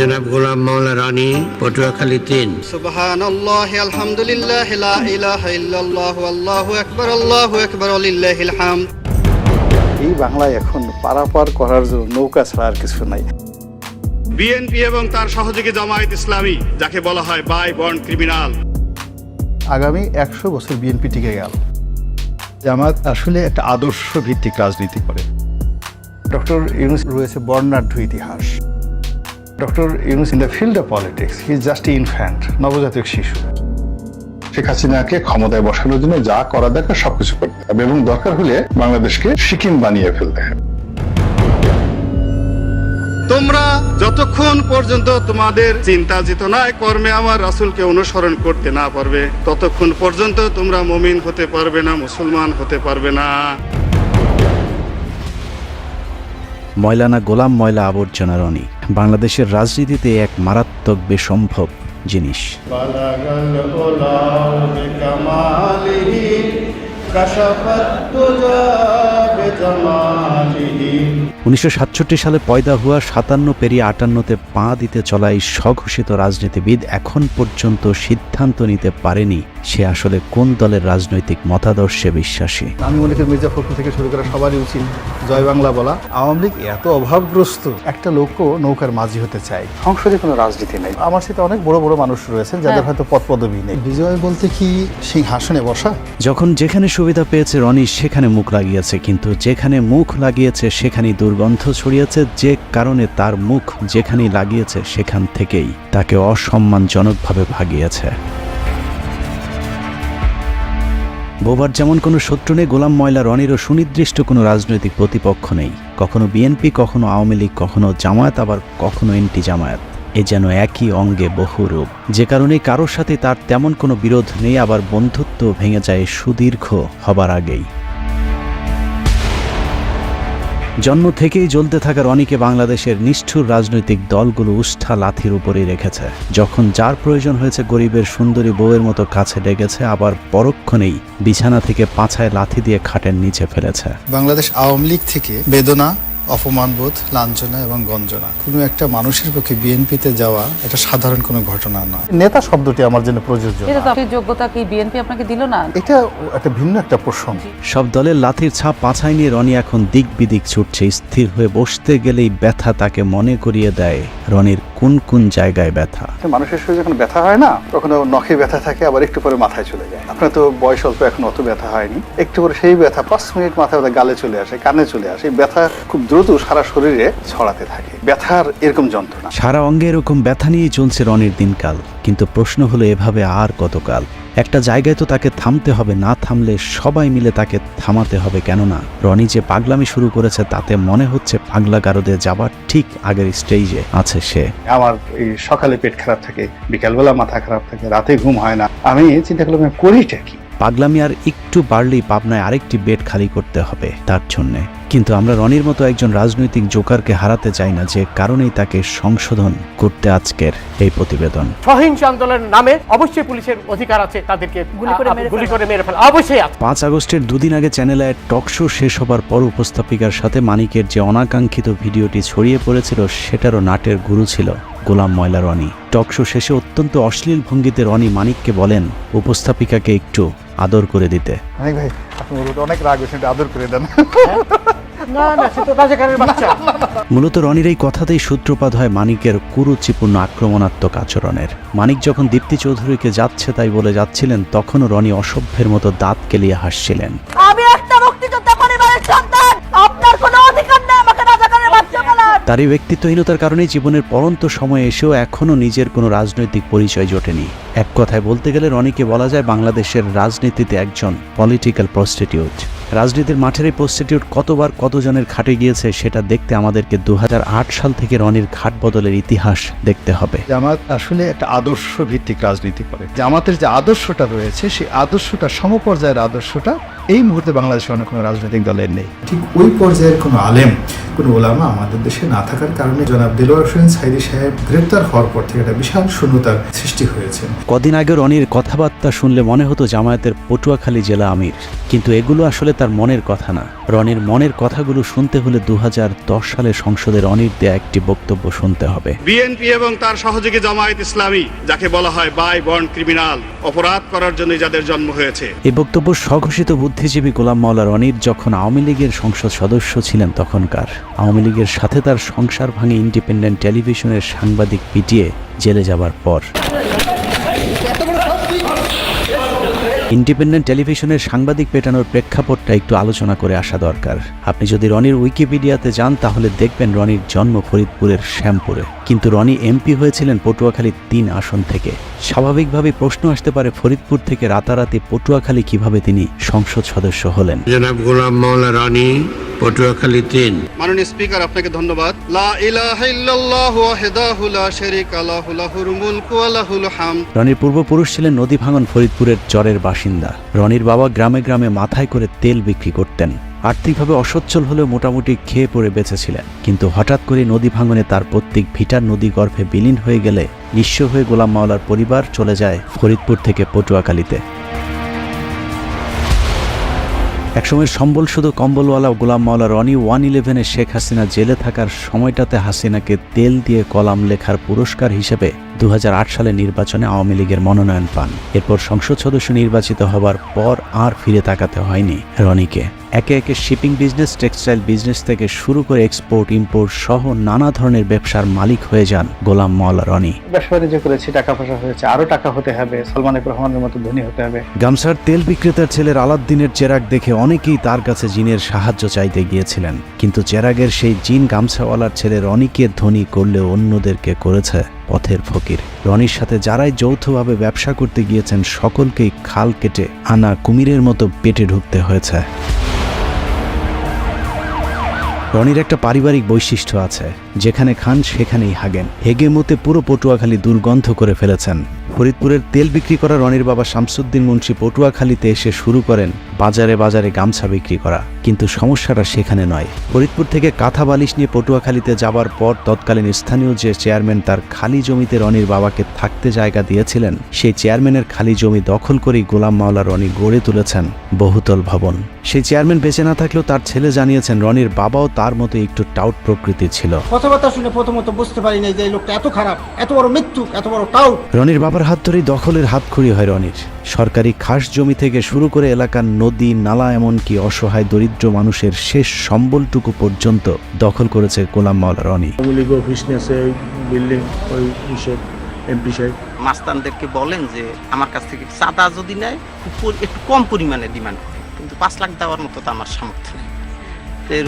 জনাব গোলাম মাওলা রানী পটুয়াখালী তিন। সুবহানাল্লাহি আলহামদুলিল্লাহি লা ইলাহা ইল্লাল্লাহু আল্লাহু আকবার আল্লাহু আকবার লিল্লাহিল হামদ। এই বাংলায় এখন পারাপার করার জন্য নৌকা ছাড়া আর কিছু নাই। বিএনপি এবং তার সহযোগী জামায়াত ইসলামী যাকে বলা হয় বাই বন্ড ক্রিমিনাল। আগামী একশো বছর বিএনপি টিকে গেল। জামাত আসলে একটা আদর্শ ভিত্তিক রাজনীতি করে। ডক্টর ইউনুস রয়েছে বর্ণাঢ্য ইতিহাস। Doctor Yunus in the field of politics he is just infant নবজাতক শিশু। শেখ হাসিনাকে ক্ষমতায় বসানোর জন্য যা করা দরকার, সবকিছু করতে হবে। এবং দরকার হলে বাংলাদেশকে সিকিম বানিয়ে ফেলতে হবে। তোমরা যতক্ষণ পর্যন্ত তোমাদের চিন্তা চেতনায় কর্মে আমার রাসূলকে অনুসরণ করতে না পারবে, ততক্ষণ পর্যন্ত তোমরা মমিন হতে পারবে না, মুসলমান হতে পারবে না। ময়লানা গোলাম ময়লা আবর্জনা রনি বাংলাদেশের রাজনীতিতে এক মারাত্মক বেসম্ভব জিনিস। উনিশশো সাতষট্টি সালে পয়দা হওয়া সাতান্ন পেরিয়ে আটান্নতে পা দিতে চলা এই স্বঘোষিত রাজনীতিবিদ এখন পর্যন্ত সিদ্ধান্ত নিতে পারেনি সে আসলে কোন দলের রাজনৈতিক মতাদর্শে বিশ্বাসী। আমি মনে করি মির্জা ফখরুল থেকে শুরু করা সবারই উচিত জয় বাংলা বলা। আওয়ামী লীগ এত অভাবগ্রস্ত একটা লোকও নৌকার মাঝি হতে চায়। সংসদে কোনো রাজনীতি নেই। আমার সাথে অনেক বড় বড় মানুষ রয়েছেন যাদের হয়তো পদ পদবি নেই। বিজয় বলতে কি সিংহাসনে বসা? যখন যেখানে সুবিধা পেয়েছে রনি সেখানে মুখ লাগিয়েছে কিন্তু যেখানে মুখ লাগিয়েছে, সেখানেই দুর্গন্ধ ছড়িয়েছে, যে কারণে তার মুখ যেখানেই লাগিয়েছে, সেখান থেকেই তাকে অসম্মানজনকভাবে ভাগিয়েছে। বোবার যেমন কোনো শত্রু নেই, গোলাম ময়লা রনিরও সুনির্দিষ্ট কোনো রাজনৈতিক প্রতিপক্ষ নেই। কখনো বিএনপি, কখনো আওয়ামী লীগ, কখনো জামায়াত, আবার কখনো এনটি জামায়াত। এ যেন একই অঙ্গে বহু রূপ। যে কারণে কারোর সাথে তার তেমন কোনো বিরোধ নেই, আবার বন্ধুত্ব ভেঙে যায় সুদীর্ঘ হবার আগেই। জন্ম থেকেই জ্বলতে থাকা রনিকে বাংলাদেশের নিষ্ঠুর রাজনৈতিক দলগুলো উষ্ঠা লাথির উপরেই রেখেছে। যখন যার প্রয়োজন হয়েছে গরিবের সুন্দরী বউয়ের মতো কাছে ডেকেছে, আবার পরক্ষণেই বিছানা থেকে পাছায় লাথি দিয়ে খাটের নিচে ফেলেছে। বাংলাদেশ আওয়ামী লীগ থেকে বেদনা অপমানবোধ লাঞ্ছনা এবং গঞ্জনা। কোনো একটা মানুষের পক্ষে বিএনপিতে যাওয়া এটা সাধারণ কোনো ঘটনা নয়। নেতা শব্দটি আমার জন্য প্রযোজ্য এটা তো আপনি যোগ্যতা কি বিএনপি আপনাকে দিল না? এটা একটা ভিন্ন একটা প্রসঙ্গ। সব দলের লাথির ছাপ পাছায় নিয়ে রনি এখন দিক বিদিক ছুটছে স্থির হয়ে বসতে গেলেই ব্যথা তাকে মনে করিয়ে দেয় রনির কোন কোন জায়গায় ব্যথা? মানুষের শরীরে যখন ব্যথা হয় না কখনো নখে ব্যথা থাকে আবার একটু পরে মাথায় চলে যায়। আপনার তো বয়স অল্প এখন অত ব্যথা হয়নি। একটু পরে সেই ব্যথা পাঁচ মিনিট মাথায় ব্যথা গালে চলে আসে কানে চলে আসে। ব্যথা খুব দ্রুত সারা শরীরে ছড়াতে থাকে। ব্যথার এরকম যন্ত্রণা। সারা অঙ্গে এরকম ব্যথা নিয়ে চলছে রনির দিনকাল। কিন্তু প্রশ্ন হলো এভাবে আর কতকাল? একটা জায়গায় তো তাকে থামতে হবে না থামলে সবাই মিলে তাকে থামাতে হবে। কেননা রনি যে পাগলামি শুরু করেছে তাতে মনে হচ্ছে পাগলা গারদে যাবার ঠিক আগের স্টেজে আছে সে। আমার এই সকালে পেট খারাপ থাকে বিকালবেলা মাথা খারাপ থাকে রাতে ঘুম হয় না। আমি চিন্তা করলাম করিটা কি? পাগলামি আর একটু বাড়লেই পাবনায় আরেকটি বেড খালি করতে হবে তার জন্যে। কিন্তু আমরা রনির মতো একজন রাজনৈতিক জোকারকে হারাতে চাই না যে কারণেই তাকে সংশোধন করতে আজকের এই প্রতিবেদন। সহিংস আন্দোলনের নামে অবশ্যই পুলিশের অধিকার আছে তাদেরকে গুলি করে মেরে গুলি ফেলা। করে মেরে ফেলা। অবশ্যই আছে। পাঁচ আগস্টের দুদিন আগে চ্যানেল চ্যানেলে টক শো শেষ হবার পর উপস্থাপিকার সাথে মানিকের যে অনাকাঙ্ক্ষিত ভিডিওটি ছড়িয়ে পড়েছিল সেটারও নাটের গুরু ছিল গোলাম ময়লা রনি। টক শো শেষে অত্যন্ত অশ্লীল ভঙ্গিতে রনি মানিককে বলেন উপস্থাপিকাকে একটু আদর করে দিতে। অনেক ভাই আপনি ওর অনেক রাগ হয়েছে আদর করে দেন। না না সে তো রাজাকারের বাচ্চা। মূলত রনির এই কথাতেই সূত্রপাত হয় মানিকের কুরুচিপূর্ণ আক্রমণাত্মক আচরণের। মানিক যখন দীপ্তি চৌধুরীকে যাচ্ছে তাই বলে যাচ্ছিলেন তখনও রনি অসভ্যের মতো দাঁত কেলিয়ে হাসছিলেন। আমি একটা মুক্তিযোদ্ধা পরিবারের সন্তান! আপনার কোনো অধিকার নেই আমাকে রাজাকারের বাচ্চা বলার তার এই ব্যক্তিত্বহীনতার কারণে জীবনের পরন্ত সময়ে এসেও এখনও নিজের কোনো রাজনৈতিক পরিচয় জোটেনি। এক কথায় বলতে গেলে রনিকে বলা যায় বাংলাদেশের রাজনীতিতে একজন পলিটিক্যাল প্রস্টিটিউট রাজনীতির মাঠের এই প্রস্টিটিউট কতবার কতজনের খাটে গিয়েছে সেটা দেখতে আমাদেরকে দু হাজার আট সাল থেকে রনির ঘাট বদলের ইতিহাস দেখতে হবে। জামাত আসলে একটা আদর্শ ভিত্তিক রাজনীতি করে। জামাতের যে আদর্শটা রয়েছে সেই আদর্শটা সমপর্যায়ের আদর্শটা এই মুহূর্তে বাংলাদেশে অন্য কোনো রাজনৈতিক দলের নেই। ঠিক ওই পর্যায়ের কোনো আলেম কোনো ওলামা আমাদের দেশে না থাকার কারণে জনাব দেলোয়ার হোসেন সাইদি সাহেব গ্রেপ্তার হওয়ার পর থেকে একটা বিশাল শূন্যতার সৃষ্টি হয়েছে। কদিন আগে রনির কথাবার্তা শুনলে মনে হতো জামায়াতের পটুয়াখালী জেলা আমির। কিন্তু এগুলো আসলে তার মনের কথা না। রনির মনের কথাগুলো শুনতে হলে দুহাজার দশ সালে সংসদের রনির দেয়া একটি বক্তব্য শুনতে হবে। বিএনপি এবং তার সহযোগী জামায়াত ইসলামী যাকে বলা হয় বাই বর্ন ক্রিমিনাল অপরাধ করার জন্য যাদের জন্ম হয়েছে। এই বক্তব্য স্বঘোষিত বুদ্ধিজীবী গোলাম মাওলা রনির যখন আওয়ামী লীগের সংসদ সদস্য ছিলেন তখনকার। আওয়ামী লীগের সাথে তার সংসার ভাঙে ইন্ডিপেন্ডেন্ট টেলিভিশনের সাংবাদিক পিটিয়ে জেলে যাবার পর। ইন্ডিপেন্ডেন্ট টেলিভিশনের সাংবাদিক পেটানোর প্রেক্ষাপটটা একটু আলোচনা করে আসা দরকার। আপনি যদি রনির উইকিপিডিয়াতে যান তাহলে দেখবেন রনির জন্ম ফরিদপুরের শ্যামপুরে। কিন্তু রনি এমপি হয়েছিলেন পটুয়াখালীর তিন আসন থেকে। স্বাভাবিকভাবে প্রশ্ন আসতে পারে ফরিদপুর থেকে রাতারাতি পটুয়াখালী কীভাবে তিনি সংসদ সদস্য হলেন? জনাব গোলাম মাওলা রানী পটুয়াখালী তিন। মাননীয় স্পিকার আপনাকে ধন্যবাদ। লা ইলাহা ইল্লাল্লাহ ওয়াহদাহু লা শারীকা লাহু লাহুল মুলকু ওয়া লাহুল হামদ। রনির পূর্বপুরুষ ছিলেন নদী ভাঙন ফরিদপুরের চরের বাসিন্দা। রনির বাবা গ্রামে গ্রামে মাথায় করে তেল বিক্রি করতেন। আর্থিকভাবে অসচ্ছল হলেও মোটামুটি খেয়ে পড়ে বেঁচেছিলেন। কিন্তু হঠাৎ করে নদী ভাঙনে তার প্রত্যেক ভিটার নদী গর্ভে বিলীন হয়ে গেলে নিঃস্ব হয়ে গোলাম মাওলার পরিবার চলে যায় ফরিদপুর থেকে পটুয়াখালীতে। একসময় সম্বল শুধু কম্বলওয়ালা গোলাম মাওলা রনি ওয়ান ইলেভেনে শেখ হাসিনা জেলে থাকার সময়টাতে হাসিনাকে তেল দিয়ে কলাম লেখার পুরস্কার হিসেবে দু সালে নির্বাচনে আওয়ামী লীগের মনোনয়ন পান। এরপর সংসদ সদস্য নির্বাচিত হবার পর আর ফিরে তাকাতে হয়নি রনিকে। একে একে শিপিং বিজনেস টেক্সটাইল বিজনেস থেকে শুরু করে এক্সপোর্ট ইম্পোর্ট সহ নানা ধরনের ব্যবসার মালিক হয়ে যান গোলাম মাওলা রনি। ব্যবসা বাণিজ্য করেছি টাকা পয়সা হয়েছে আরও টাকা হতে হবে সালমান রহমানের মতো ধনী হতে হবে। গামছার তেল বিক্রেতার ছেলের আলাদ্দিনের চেরাগ দেখে অনেকেই তার কাছে জিনের সাহায্য চাইতে গিয়েছিলেন। কিন্তু চেরাগের সেই জিন গামছাওয়ালার ছেলে রনিকে ধনী করলেও অন্যদেরকে করেছে পথের ফকির। রনির সাথে যারাই যৌথভাবে ব্যবসা করতে গিয়েছেন সকলকেই খাল কেটে আনা কুমিরের মতো পেটে ঢুকতে হয়েছে। রনির একটা পারিবারিক বৈশিষ্ট্য আছে। যেখানে খান, সেখানেই হাগেন। হেগে মতে পুরো পটুয়াখালী দুর্গন্ধ করে ফেলেছেন। ফরিদপুরের তেল বিক্রি করা রনির বাবা শামসুদ্দিন মুন্সি পটুয়াখালীতে এসে শুরু করেন বাজারে বাজারে গামছা বিক্রি করা। কিন্তু সমস্যাটা সেখানে নয়। ফরিদপুর থেকে কাঁথা বালিশ নিয়ে পটুয়াখালীতে যাবার পর তৎকালীন স্থানীয় যে চেয়ারম্যান তার খালি জমিতে রনির বাবাকে থাকতে জায়গা দিয়েছিলেন সেই চেয়ারম্যানের খালি জমি দখল করেই গোলাম মাওলা রনি গড়ে তুলেছেন বহুতল ভবন। সেই চেয়ারম্যান বেঁচে না থাকলেও তার ছেলে জানিয়েছেন রনির বাবাও তার মতো একটু টাউট প্রকৃতির ছিল। কথাবার্তা শুনে প্রথমত বুঝতে পারি নাই যে এই লোকটা এত খারাপ এত বড় মৃত্যু এত বড় টাউট। রনির বাবার হাত ধরেই দখলের হাতখড়ি হয় রনির। সরকারি খাস জমি থেকে শুরু করে এলাকার নদী নালা এমনকি অসহায় দরিদ্র মানুষের শেষ সম্বলটুকু পর্যন্ত দখল করেছে গোলাম মাওলা রনি। বিল্ডিং ওই হিসেব এমপি সাহেব। মাস্তানদেরকে বলেন যে আমার কাছ থেকে চাঁদা যদি নেয় খুব একটু কম পরিমাণে ডিমান্ড করে। কিন্তু পাঁচ লাখ দেওয়ার মতো তো আমার সামর্থ্য নেই।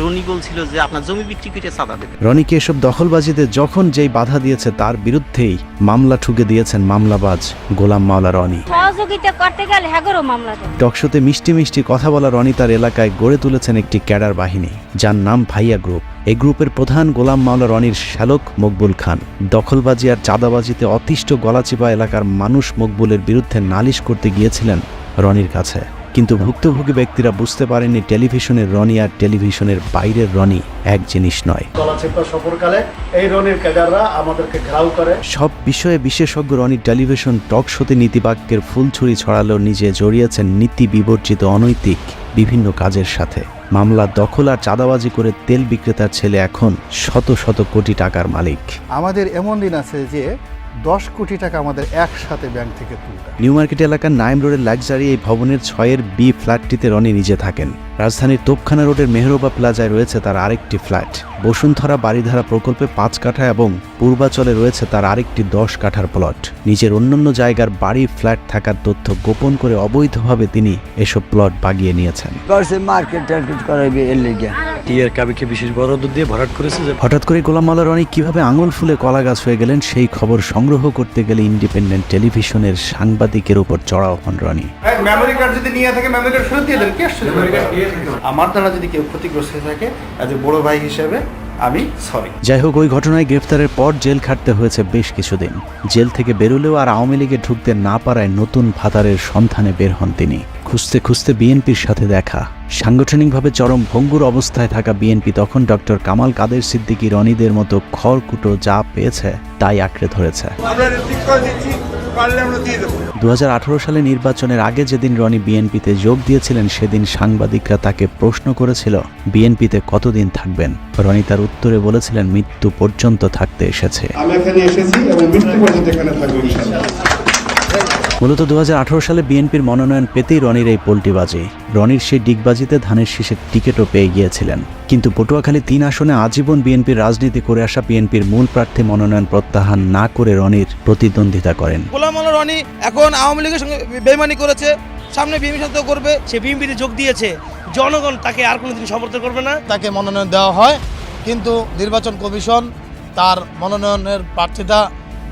রনি বলছিল যে আপনার জমি বিক্রি করে চাঁদা দেবে। রনিকে এসব দখলবাজিতে যখন যেই বাধা দিয়েছে তার বিরুদ্ধেই মামলা ঠুকে দিয়েছেন মামলাবাজ গোলাম মাওলা রনি। সহযোগিতা করতে গেলে হ্যাগরও মামলা টকশোতে মিষ্টি মিষ্টি কথা বলা রনি তার এলাকায় গড়ে তুলেছেন একটি ক্যাডার বাহিনী যার নাম ভাইয়া গ্রুপ। এই গ্রুপের প্রধান গোলাম মাওলা রনির শ্যালক মকবুল খান। দখলবাজি আর চাঁদাবাজিতে অতিষ্ঠ গলাচিপা এলাকার মানুষ মকবুলের বিরুদ্ধে নালিশ করতে গিয়েছিলেন রনির কাছে। কিন্তু ভুক্তভোগী ব্যক্তিরা বুঝতে পারেননি টেলিভিশনের রনি আর টেলিভিশনের বাইরের রনি এক জিনিস নয়। সফরকালে এই রনির ক্যাডাররা আমাদেরকে ঘেরাও করে। সব বিষয়ে বিশেষজ্ঞ রনি টেলিভিশন টক শোতে নীতিবাক্যের ফুলছুরি ছড়ালেও নিজে জড়িয়েছেন নীতি বিবর্জিত অনৈতিক বিভিন্ন কাজের সাথে। মামলা দখল আর চাঁদাবাজি করে তেল বিক্রেতার ছেলে এখন শত শত কোটি টাকার মালিক। আমাদের এমন দিন আছে যে দশ কোটি টাকা আমাদের একসাথে ব্যাংক থেকে তুলতে নিউ মার্কেট এলাকার নাইম রোডের লাক্সারি এই ভবনের ছয়ের বি ফ্ল্যাটটিতে রনি নিজে থাকেন। রাজধানীর তোপখানা রোডের মেহরোবা প্লাজায় রয়েছে তার আরেকটি ফ্ল্যাট। বসুন্ধরা বাড়িধারা প্রকল্পে পাঁচ কাঠা এবং পূর্বাচলে রয়েছে তার আরেকটি দশ কাঠার প্লট। নিজের অন্যান্য জায়গার বাড়ি ফ্ল্যাট থাকার তথ্য গোপন করে অবৈধভাবে তিনি এসব প্লট বাগিয়ে নিয়েছেন। মার্কেট টার্কেট করাইবে এর লেগে। টিআর কাবিকে বিশেষ বরাদ্দ দিয়ে ভরাট করেছে হঠাৎ করে গোলাম রনি কীভাবে আঙুল ফুলে কলা গাছ হয়ে গেলেন সেই খবর সংগ্রহ করতে গেলে ইন্ডিপেন্ডেন্ট টেলিভিশনের সাংবাদিকের উপর চড়াও হন রনি। মেমোরি কার্ড যদি নিয়ে থাকে মেমোরি কার্ড ফেরত দিয়ে দেন কি আমার দ্বারা যদি কেউ ক্ষতিগ্রস্ত হয়ে থাকে এজ বড় ভাই হিসেবে আমি সরি যাই হোক ওই ঘটনায় গ্রেফতারের পর জেল খাটতে হয়েছে বেশ কিছুদিন। জেল থেকে বেরোলেও আর আওয়ামী লীগে ঢুকতে না পারায় নতুন ভাতারের সন্ধানে বের হন তিনি। খুঁজতে খুঁজতে বিএনপির সাথে দেখা। সাংগঠনিকভাবে চরম ভঙ্গুর অবস্থায় থাকা বিএনপি তখন ডক্টর কামাল কাদের সিদ্দিকী রনিদের মতো খড়কুটো যা পেয়েছে তাই আঁকড়ে ধরেছে। দু হাজার আঠেরো সালে নির্বাচনের আগে যেদিন রনি বিএনপিতে যোগ দিয়েছিলেন সেদিন সাংবাদিকরা তাকে প্রশ্ন করেছিল বিএনপিতে কতদিন থাকবেন? রনি তার উত্তরে বলেছিলেন মৃত্যু পর্যন্ত থাকতে এসেছে। আমি এখানে এসেছি এবং মৃত্যু পর্যন্ত এখানে মূলত দু হাজার আঠেরো সালে বিএনপির মনোনয়ন পেতেই রনির এই পোল্টিবাজি রনির সেই ডিগবাজিতে ধানের শীষের টিকিটও পেয়ে গিয়েছিলেন। কিন্তু পটুয়াখালী তিন আসনে আজীবন বিএনপির রাজনীতি করে আসা বিএনপির মূল প্রার্থী মনোনয়ন প্রত্যাহার না করে রনির প্রতিদ্বন্দ্বিতা করেন। গোলাম রনি এখন আওয়ামী লীগের সঙ্গে বেমানি করেছে সামনে বিএনপির সাথে করবে। সে বিএনপিতে যোগ দিয়েছে জনগণ তাকে আর কোনোদিন সমর্থন করবে না। তাকে মনোনয়ন দেওয়া হয় কিন্তু নির্বাচন কমিশন তার মনোনয়নের প্রার্থিতা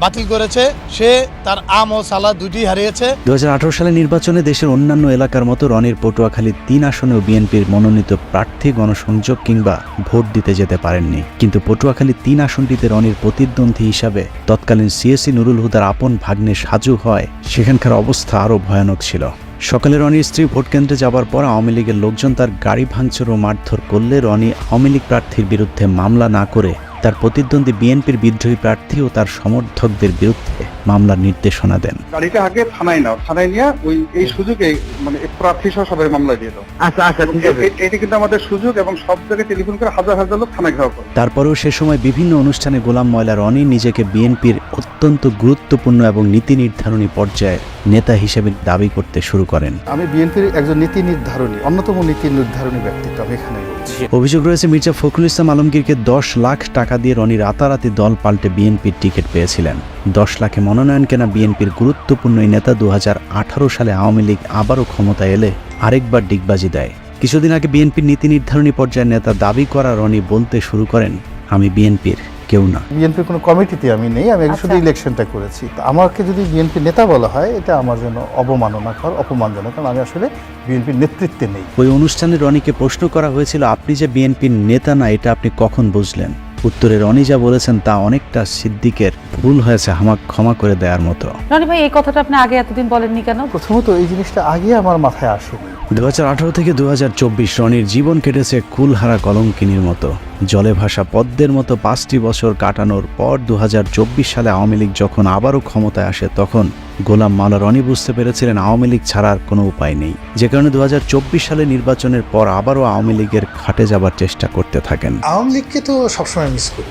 বাতিল করেছে। সে তার আম ও সালা দুটি হারিয়েছে। দু সালে নির্বাচনে দেশের অন্যান্য এলাকার মতো রনির পটুয়াখালী তিন আসনেও বিএনপির মনোনীত প্রার্থী গণসংযোগ কিংবা ভোট দিতে যেতে পারেননি। কিন্তু পটুয়াখালী তিন আসনটিতে রনির প্রতিদ্বন্দ্বী হিসাবে তৎকালীন সিএসি নুরুল হুদার আপন ভাগ্নে সাজু হয়। সেখানকার অবস্থা আরও ভয়ানক ছিল। সকালে রনির স্ত্রী ভোট কেন্দ্রে যাবার পর আওয়ামী লীগের লোকজন তার গাড়ি ভাঙচুর ও মারধর করলে রনি আওয়ামী লীগ প্রার্থীর বিরুদ্ধে মামলা না করে তার প্রতিদ্বন্দ্বী বিএনপির বিদ্রোহী প্রার্থী ও তার সমর্থকদের বিরুদ্ধে মামলার নির্দেশনা দেন। গাড়িটা আগে থানায় নাও। থানায় নিয়ে ওই এই সুযোগে মানে প্রার্থী সহ সবাই মামলা দিয়ে দাও। আচ্ছা আচ্ছা ঠিক আছে। এটা কিন্তু আমাদের সুযোগ এবং সব জায়গায় টেলিফোন করে হাজার হাজার লোক থানায় ঘেরাও করে। তারপরেও সে সময় বিভিন্ন অনুষ্ঠানে গোলাম ময়লা রনি নিজেকে বিএনপির অত্যন্ত গুরুত্বপূর্ণ এবং নীতি নির্ধারণী পর্যায়ে নেতা হিসেবে দাবি করতে শুরু করেন। আমি বিএনপির একজন নীতি নির্ধারণী অন্যতম নীতি নির্ধারণী ব্যক্তিত্ব আমি এখানে বলছি। অভিযোগ রয়েছে মির্জা ফখরুল ইসলাম আলমগীরকে দশ লাখ টাকা দিয়ে রনি রাতারাতি দল পাল্টে বিএনপির টিকিট পেয়েছিলেন। দশ লাখে মনোনয়ন কেনা বিএনপির গুরুত্বপূর্ণ এই নেতা দু হাজার আঠারো সালে আওয়ামী লীগ আবারও ক্ষমতায় এলে আরেকবার ডিগবাজি দেয়। কিছুদিন আগে বিএনপির নীতি নির্ধারণী পর্যায়ের নেতা দাবি করা রনি বলতে শুরু করেন আমি বিএনপির কেউ না। বিএনপির কোনো কমিটিতে আমি নেই আমি শুধু ইলেকশনটা করেছি। তো আমাকে যদি বিএনপি নেতা বলা হয় এটা আমার জন্য অবমাননাকর অপমানজনক কারণ আমি আসলে বিএনপির নেতৃত্বে নেই। ওই অনুষ্ঠানে রনিকে প্রশ্ন করা হয়েছিল আপনি যে বিএনপির নেতা না এটা আপনি কখন বুঝলেন? উত্তরে রনি যা বলেছেন তা অনেকটা সিদ্দিকের ভুল হয়েছে আমাকে ক্ষমা করে দেওয়ার মতো। রনি ভাই এই কথাটা আপনি আগে এতদিন বলেননি কেন? প্রথমত এই জিনিসটা আগে আমার মাথায় আসেনি দু হাজার থেকে দু হাজার চব্বিশ রনির জীবন কেটেছে কুলহারা কলঙ্কিনীর মতো। জলে ভাসা পদ্মের মতো পাঁচটি বছর কাটানোর পর দু হাজার চব্বিশ সালে আওয়ামী লীগ যখন আবারও ক্ষমতায় আসে তখন গোলাম মাওলা রনি বুঝতে পেরেছিলেন আওয়ামী লীগ ছাড়ার কোনো উপায় নেই। যে কারণে দু হাজার চব্বিশ সালে নির্বাচনের পর আবারও আওয়ামী লীগের খাটে যাবার চেষ্টা করতে থাকেন। আওয়ামী লীগকে তো সবসময় মিস করি।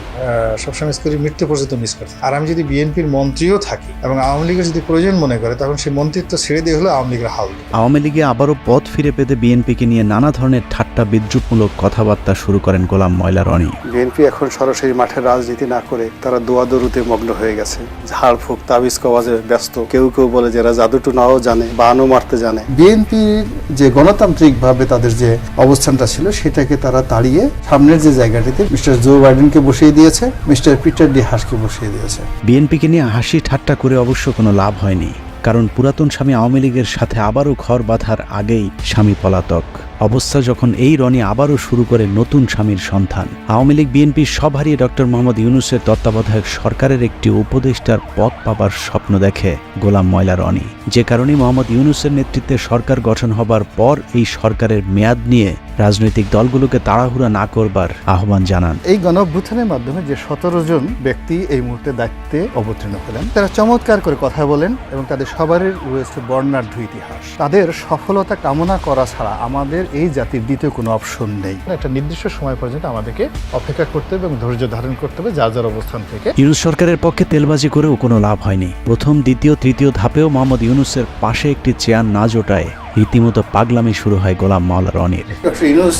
সবসময় মিস করি মৃত্যু পর্যন্ত মিস করি। আর আমি যদি বিএনপির মন্ত্রীও থাকি এবং আওয়ামী লীগের যদি প্রয়োজন মনে করে তখন সেই মন্ত্রিত্ব ছেড়ে দিয়ে হলো আওয়ামী লীগের হাল আওয়ামী লীগে আবারও পথ ফিরে পেতে বিএনপিকে নিয়ে নানা ধরনের ঠাট্টা বিদ্রুপমূলক কথাবার্তা শুরু করেন গোলাম ময়লা রনি। বিএনপি এখন সরাসরি মাঠে রাজনীতি না করে তারা দোয়াদরুতে মগ্ন হয়ে গেছে। ঝাড় ফুক তাবিজ কবাজে ব্যস্ত। কেউ কেউ বলে যারা জাদুটু নাও জানে বানও মারতে জানে। বিএনপির যে গণতান্ত্রিক ভাবে তাদের যে অবস্থানটা ছিল সেটাকে তারা তাড়িয়ে সামনের যে জায়গাটিতে মিস্টার জো বাইডেনকে বসিয়ে দিয়েছে, মিস্টার পিটার ডি হাসকে বসিয়ে দিয়েছে। বিএনপিকে নিয়ে হাসি ঠাট্টা করে অবশ্য কোনো লাভ হয়নি, কারণ পুরাতন স্বামী আওয়ামী লীগের সাথে আবারও ঘর বাঁধার আগেই স্বামী পলাতক। অবস্থা যখন এই রনি আবারও শুরু করে নতুন স্বামীর সন্ধান। আওয়ামী লীগ বিএনপির সব হারিয়ে ডক্টর মোহাম্মদ ইউনুসের তত্ত্বাবধায়ক সরকারের একটি উপদেষ্টার পদ পাবার স্বপ্ন দেখে গোলাম ময়লা রনি। যে কারণে মোহাম্মদ ইউনুসের নেতৃত্বে সরকার গঠন হবার পর এই সরকারের মেয়াদ নিয়ে রাজনৈতিক দলগুলোকে তাড়াহুড়া না করবার আহ্বান জানান। এই গণঅভ্যুত্থানের মাধ্যমে যে সতেরো জন ব্যক্তি এই মুহূর্তে দায়িত্বে অবতীর্ণ হলেন, তারা চমৎকার করে কথা বলেন এবং তাদের সবারই রয়েছে বর্ণাঢ্য ইতিহাস। তাদের সফলতা কামনা করা ছাড়া আমাদের এই জাতির দ্বিতীয় কোনো অপশন নেই। একটা নির্দিষ্ট সময় পর্যন্ত আমাদেরকে অপেক্ষা করতে হবে এবং ধৈর্য ধারণ করতে হবে যা যার অবস্থান থেকে। ইউনুস সরকারের পক্ষে তেলবাজি করেও কোনো লাভ হয়নি। প্রথম দ্বিতীয় তৃতীয় ধাপেও মোহাম্মদ ইউনুসের পাশে একটি চেয়ার না জোটায় রীতিমতো পাগলামি শুরু হয় গোলাম মাওলা রনির। ডক্টর ইউনুস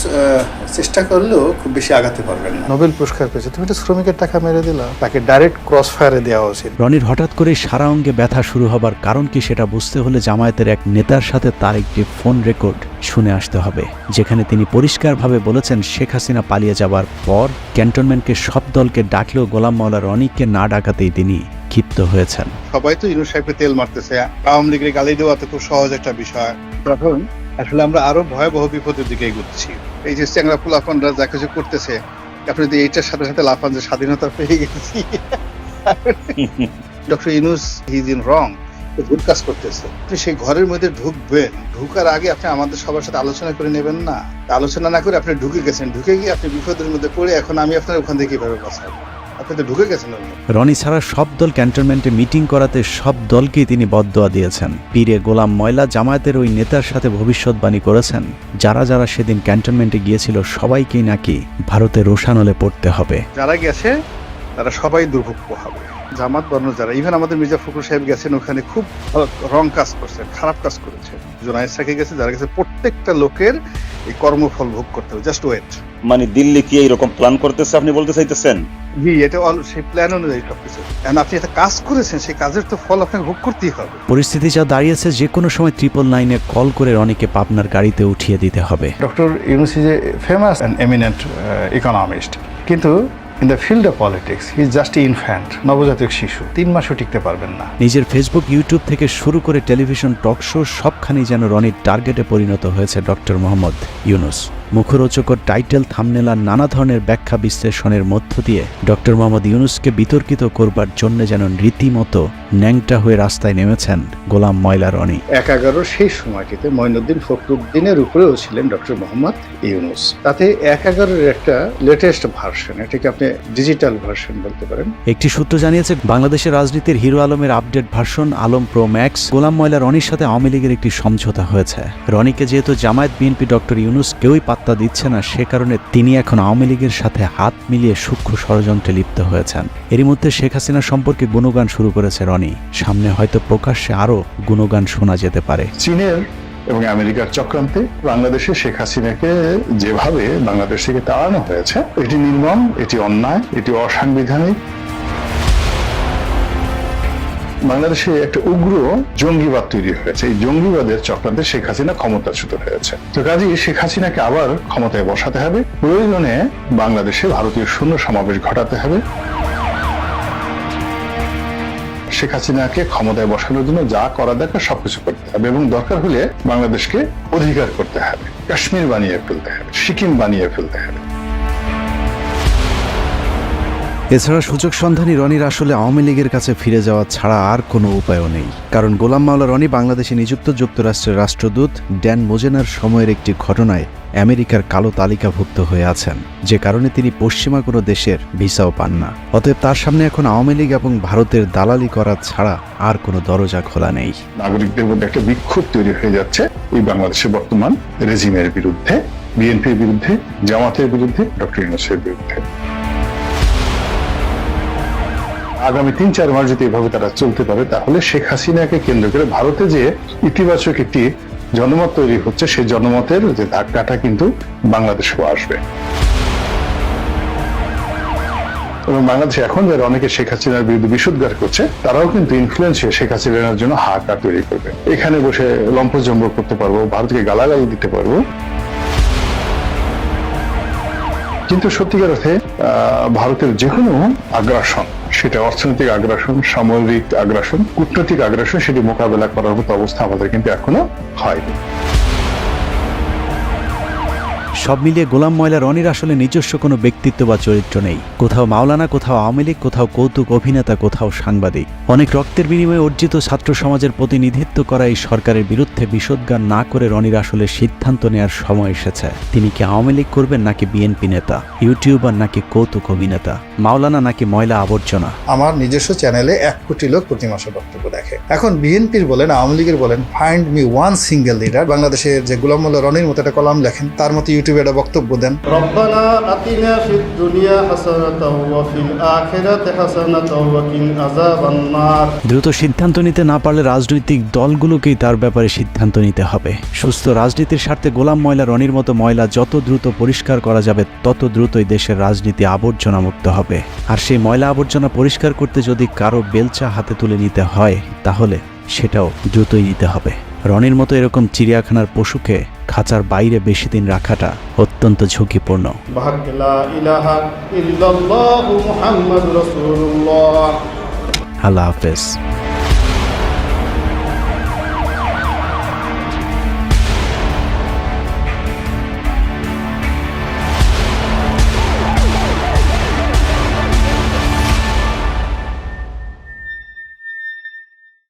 চেষ্টা করলেও খুব বেশি আগাতে পারবেন না। নোবেল পুরস্কার পেয়েছে। তুমি তো শ্রমিকের টাকা মেরে দিলা। তাকে ডাইরেক্ট ক্রস ফায়ারে দেওয়া উচিত। রনির হঠাৎ করে সারা অঙ্গে ব্যথা শুরু হবার কারণ কি সেটা বুঝতে হলে জামায়াতের এক নেতার সাথে তার একটি ফোন রেকর্ড শুনে আসতে হবে যেখানে তিনি পরিষ্কারভাবে বলেছেন শেখ হাসিনা পালিয়ে যাবার পর ক্যান্টনমেন্টকে সব দলকে ডাকলেও গোলাম মাওলা রনিকে না ডাকাতেই তিনি। ক্ষিপ্ত হয়েছেন। সবাই তো ইউনুস সাহেবকে তেল মারতেছে। আওয়ামী লীগের গালি দেওয়া তো খুব সহজ একটা বিষয়। তখন আসলে আমরা আরও ভয়াবহ বিপদের দিকে এগোচ্ছি। এই যে চ্যাংরা পোলাপানরা যা কিছু করতেছে আপনি যদি এইটার সাথে সাথে লাফান যে স্বাধীনতা পেয়ে গেছি। Doctor Yunus his in wrong ভুল কাজ করতেছে। আপনি সেই ঘরের মধ্যে ঢুকবেন। ঢুকার আগে আপনি আমাদের সবার সাথে আলোচনা করে নেবেন না। আলোচনা না করে আপনি ঢুকে গেছেন। ঢুকে গিয়ে আপনি বিপদের মধ্যে পড়ে এখন আমি আপনার ওখান থেকে কীভাবে বাঁচাবো? আপনি তো ঢুকে গেছেন রনি ছাড়া সব দল ক্যান্টনমেন্টে মিটিং করাতে সব দলকেই তিনি বদদোয়া দিয়েছেন। পীরে গোলাম ময়লা জামায়াতের ওই নেতার সাথে ভবিষ্যৎবাণী করেছেন। যারা যারা সেদিন ক্যান্টনমেন্টে গিয়েছিল সবাইকেই নাকি ভারতে রোশানলে পড়তে হবে। যারা গেছে তারা সবাই দুর্ভোগ্য হবে। জামাত বর্ণ যারা ইভেন আমাদের মির্জা ফখরুল সাহেব গেছেন ওখানে খুব রং কাজ করছে খারাপ কাজ করেছে। জোনায়েদ সাকে গেছে যারা গেছে প্রত্যেকটা লোকের এই কর্মফল ভোগ করতে হবে জাস্ট ওয়েট মানে দিল্লি কি এইরকম প্ল্যান করতেছে আপনি বলতে চাইতেছেন? জি এটা অল সেই প্ল্যান অনুযায়ী সবকিছু। এখন আপনি একটা কাজ করেছেন সেই কাজের তো ফল আপনাকে ভোগ করতেই হবে। পরিস্থিতি যা দাঁড়িয়েছে যে কোনো সময় ট্রিপল নাইনে কল করে অনেকে পাবনার গাড়িতে উঠিয়ে দিতে হবে। Doctor Yunus is a famous and eminent economist কিন্তু in the field of politics is just infant নবজাতক শিশু, তিন মাসও টিকতে পারবেন না। নিজের ফেসবুক ইউটিউব থেকে শুরু করে টেলিভিশন টক শো সবখানেই যেন রনির টার্গেটে পরিণত হয়েছে ডক্টর মোহাম্মদ ইউনুস মুখরোচকর টাইটেল থামনেল আর নানা ধরনের ব্যাখ্যা বিশ্লেষণের মধ্য দিয়ে ডক্টর মোহাম্মদ ইউনুসকে বিতর্কিত করবার জন্য যেন রীতিমতো ন্যাংটা হয়ে রাস্তায় নেমেছেন গোলাম ময়লা রনি। এক এগারোর সেই সময়টিতে মঈনুদ্দিন ফখরুদ্দিনের উপরেও ছিলেন ডক্টর মোহাম্মদ ইউনুস। তাতে এক এগারোর একটা লেটেস্ট ভার্সন এটাকে আপনি ডিজিটাল ভার্সন বলতে পারেন। একটি সূত্র জানিয়েছে বাংলাদেশের রাজনীতির হিরো আলমের update version Alom pro max Golam ময়লা রনির সাথে আওয়ামী লীগের একটি সমঝোতা হয়েছে। রনিকে যেহেতু জামায়াত বিএনপি ডক্টর ইউনুস কেউই পাত্তা দিচ্ছে না, সে কারণে তিনি এখন আওয়ামী লীগের সাথে হাত মিলিয়ে সূক্ষ্ম ষড়যন্ত্রে লিপ্ত হয়েছেন। এরই মধ্যে শেখ হাসিনা সম্পর্কে গুণগান শুরু করেছে রনি। সামনে হয়তো প্রকাশ্যে আরও গুণগান শোনা যেতে পারে। চীনের এবং আমেরিকার চক্রান্তে বাংলাদেশে শেখ হাসিনাকে যেভাবে বাংলাদেশ থেকে তাড়ানো হয়েছে, এটি নির্মম, এটি অন্যায়, এটি অসাংবিধানিক। বাংলাদেশে একটা উগ্র জঙ্গিবাদ তৈরি হয়েছে। এই জঙ্গিবাদের চক্রান্তে শেখ হাসিনা ক্ষমতাচ্যুত হয়েছে। তো কাজেই শেখ হাসিনাকে আবার ক্ষমতায় বসাতে হবে। প্রয়োজনে বাংলাদেশে ভারতীয় শূন্য সমাবেশ ঘটাতে হবে। শেখ হাসিনাকে ক্ষমতায় বসানোর জন্য যা করা দরকার সবকিছু করতে হবে এবং দরকার হলে বাংলাদেশকে অধিকার করতে হবে। কাশ্মীর বানিয়ে ফেলতে হবে, সিকিম বানিয়ে ফেলতে হবে। এছাড়া সুযোগ সন্ধানী রনির আসলে আওয়ামী লীগের কাছে ফিরে যাওয়া ছাড়া আর কোনো উপায়ও নেই। কারণ গোলাম মাওলা রনি বাংলাদেশে নিযুক্ত যুক্তরাষ্ট্রের রাষ্ট্রদূত ড্যান মোজেনার সময়ের একটি ঘটনায় আমেরিকার কালো তালিকাভুক্ত হয়ে আছেন। যে কারণে তিনি পশ্চিমা কোনো দেশের ভিসাও পান না। অতএব তার সামনে এখন আওয়ামী লীগ এবং ভারতের দালালি করা ছাড়া আর কোনো দরজা খোলা নেই। নাগরিকদের মধ্যে একটা বিক্ষোভ তৈরি হয়ে যাচ্ছে এই বাংলাদেশের বর্তমান রেজিমের বিরুদ্ধে, বিএনপির বিরুদ্ধে, জামাতের বিরুদ্ধে, ডক্টর ইউনুসের বিরুদ্ধে। আগামী তিন চার মাস যদি এভাবে তারা চলতে পারে, তাহলে শেখ হাসিনাকে কেন্দ্র করে ভারতে যে ইতিবাচক একটি জনমত তৈরি হচ্ছে, সেই জনমতের যে ধাক্কাটা কিন্তু বাংলাদেশেও আসবে। এবং বাংলাদেশে এখন যারা অনেকে শেখ হাসিনার বিরুদ্ধে বিশুদ্ধার করছে, তারাও কিন্তু ইনফ্লুয়েন্স হয়ে শেখ হাসিনার জন্য হাহাকার তৈরি করবে। এখানে বসে লম্পজম্ব করতে পারব, ভারতকে গালাগাল দিতে পারব। কিন্তু সত্যিকার অর্থে ভারতের যে কোনো আগ্রাসন সেটা অর্থনৈতিক আগ্রাসন, সামরিক আগ্রাসন, কূটনৈতিক আগ্রাসন, সেটি মোকাবেলা করার মতো অবস্থা আমাদের কিন্তু এখনও হয়নি। সব মিলিয়ে গোলাম ময়লা রনির আসলে নিজস্ব কোনো ব্যক্তিত্ব বা চরিত্র নেই। কোথাও মাওলানা, কোথাও আওয়ামী লীগ, কোথাও কৌতুক অভিনেতা, কোথাও সাংবাদিক। অনেক রক্তের বিনিময়ে অর্জিত ছাত্র সমাজের প্রতিনিধিত্ব করা এই সরকারের বিরুদ্ধে বিষোদ্গার না করে রনির আসলে সিদ্ধান্ত নেওয়ার সময় এসেছে। তিনি কি আওয়ামী লীগ করবেন নাকি বিএনপি নেতা, ইউটিউবার নাকি কৌতুক অভিনেতা, মাওলানা নাকি ময়লা আবর্জনা? আমার নিজস্ব চ্যানেলে এক কোটি লোক প্রতি মাসে বক্তব্য দেখে। এখন বিএনপির বলেন, আওয়ামী লীগের বলেন find me one single leader বাংলাদেশের যে গোলাম মোল্লা রনির মতো একটা কলাম লেখেন, তার মতো ইউটিউবে ইউটিউবে একটা বক্তব্য দেন। দ্রুত সিদ্ধান্ত নিতে না পারলে রাজনৈতিক দলগুলোকেই তার ব্যাপারে সিদ্ধান্ত নিতে হবে। সুস্থ রাজনীতির স্বার্থে গোলাম ময়লা রনির মতো ময়লা যত দ্রুত পরিষ্কার করা যাবে তত দ্রুতই দেশের রাজনীতি আবর্জনা মুক্ত হবে। আর সেই ময়লা আবর্জনা পরিষ্কার করতে যদি কারও বেলচা হাতে তুলে নিতে হয় তাহলে সেটাও দ্রুতই নিতে হবে। রনির মতো এরকম চিড়িয়াখানার পশুকে খাঁচার বাইরে বেশি দিন রাখাটা অত্যন্ত ঝুঁকিপূর্ণ। আল্লাহ হাফেজ।